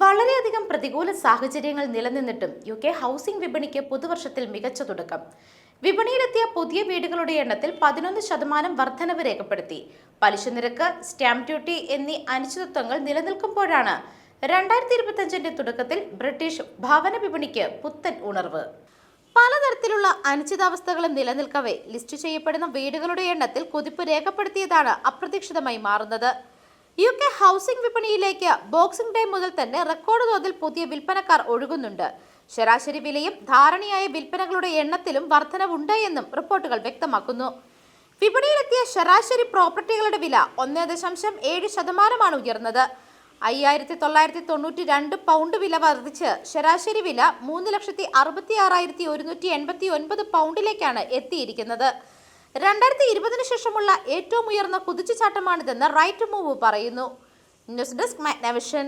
വളരെയധികം പ്രതികൂല സാഹചര്യങ്ങൾ നിലനിന്നിട്ടും യു കെ ഹൗസിംഗ് വിപണിക്ക് പുതുവർഷത്തിൽ മികച്ച തുടക്കം. വിപണിയിലെത്തിയ പുതിയ വീടുകളുടെ എണ്ണത്തിൽ പതിനൊന്ന് ശതമാനം വർധനവ് രേഖപ്പെടുത്തി. പലിശ നിരക്ക് സ്റ്റാമ്പ് ഡ്യൂട്ടി എന്നീ അനിശ്ചിതത്വങ്ങൾ നിലനിൽക്കുമ്പോഴാണ് രണ്ടായിരത്തി ഇരുപത്തിയഞ്ചിന്റെ തുടക്കത്തിൽ ബ്രിട്ടീഷ് ഭവന വിപണിക്ക് പുത്തൻ ഉണർവ്. പലതരത്തിലുള്ള അനിശ്ചിതാവസ്ഥകളും നിലനിൽക്കവേ ലിസ്റ്റ് ചെയ്യപ്പെടുന്ന വീടുകളുടെ എണ്ണത്തിൽ കുതിപ്പ് രേഖപ്പെടുത്തിയതാണ് അപ്രതീക്ഷിതമായി മാറുന്നത്. യു കെ ഹൗസിംഗ് വിപണിയിലേക്ക് ബോക്സിംഗ് ഡേ മുതൽ തന്നെ റെക്കോർഡ് തോതിൽ പുതിയ വിൽപ്പനക്കാർ ഒഴുകുന്നുണ്ട്. ശരാശരി വിലയും ധാരണയായ വിൽപ്പനകളുടെ എണ്ണത്തിലും വർധനവുണ്ട് എന്നും റിപ്പോർട്ടുകൾ വ്യക്തമാക്കുന്നു. വിപണിയിലെത്തിയ ശരാശരി പ്രോപ്പർട്ടികളുടെ വില ഒന്നേ ദശാംശം ഏഴ് ശതമാനമാണ് ഉയർന്നത്. അയ്യായിരത്തി തൊള്ളായിരത്തി തൊണ്ണൂറ്റി രണ്ട് പൗണ്ട് വില വർദ്ധിച്ച് ശരാശരി വില മൂന്ന് ലക്ഷത്തി അറുപത്തി ആറായിരത്തി ഒരുന്നൂറ്റി എൺപത്തി ഒൻപത് പൗണ്ടിലേക്കാണ് എത്തിയിരിക്കുന്നത്. രണ്ടായിരത്തി ഇരുപതിനു ശേഷമുള്ള ഏറ്റവും ഉയർന്ന കുതിച്ചുചാട്ടമാണിതെന്ന് റൈറ്റ് മൂവ് പറയുന്നു. News desk Magnavision.